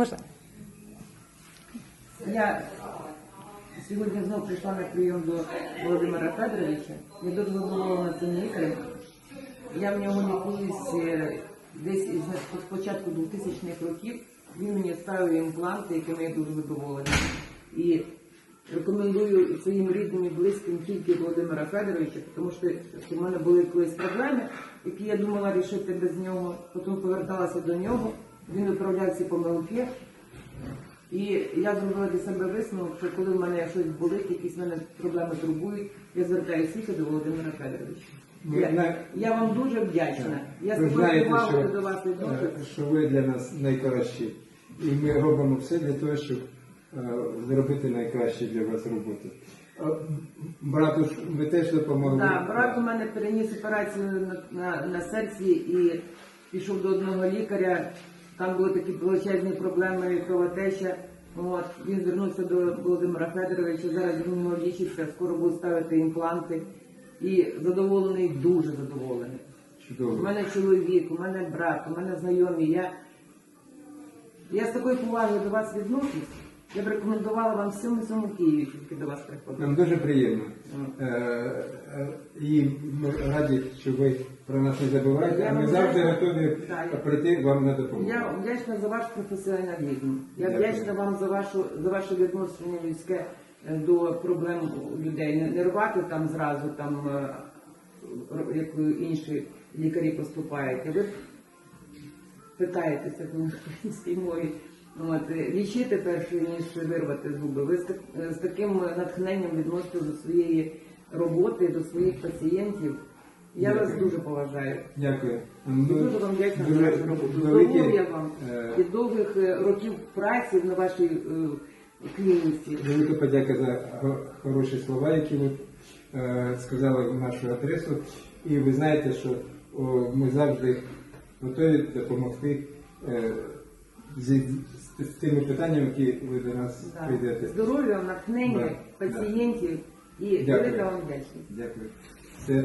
Можна? Я сьогодні знову прийшла на прийом до Володимира Федоровича. Я дуже задоволена цим лікарем. Я в нього лікуюсь десь з початку 2000-х років. Він мені ставив імпланти, якими я дуже задоволена. І рекомендую своїм рідним і близьким тільки Володимира Федоровича, тому що в мене були колись проблеми, які я думала рішити без нього. Потім поверталася до нього. Він виправляв ці помилки. І я зробила для себе висновок, що коли в мене щось болить, якісь мене проблеми турбують, я звертаюся тільки до Володимира Федоровича. Ви Я, зна- я вам дуже вдячна. Я Ви знаєте, що, до вас е, що ви для нас найкращі. І ми робимо все для того, щоб е, зробити найкраще для вас роботу. Е, Брату, ж ви теж допомогли. Так, брат у мене переніс операцію на, на, на серці і пішов до одного лікаря. Там були такі величезні проблеми, кровотеча. От, він звернувся до Володимира Федоровича, зараз він лічиться, скоро будуть ставити імпланти. І задоволений, дуже задоволений. У мене чоловік, у мене брат, у мене знайомі. Я, я з такою повагою до вас відношусь. Я б рекомендувала вам всьому всьому Києві тільки до вас приходити. Нам дуже приємно. Е, е, І ми раді, що ви про нас не забуваєте, Я а ми завжди готові Так. прийти вам на допомогу. Я вдячна за ваш професіоналізм. Я Дякую. вдячна вам за вашу за ваше відношення людське е, до проблем людей. Не, не рвати там зразу, там е, р- як інші лікарі поступають. А ви питаєтеся на українській мові. От, е, лічити перше, ніж вирвати зуби. Ви з, так- е, з таким натхненням відносите до своєї роботи, до своїх пацієнтів. Я вас дуже поважаю. Дякую. І Дуже вам вдячна за вашу роботу. Здоров'я вам е, і довгих е, років праці на вашій е, клініці. Велика подяка за хороші слова, які ви е, сказали в нашу адресу. І ви знаєте, що о, ми завжди готові допомогти е, з, з, з тими питаннями, які ви до нас Да. прийдете. Здоров'я, натхнення Да, пацієнтів і Дякую. велика вам вдячність. Дякую. Це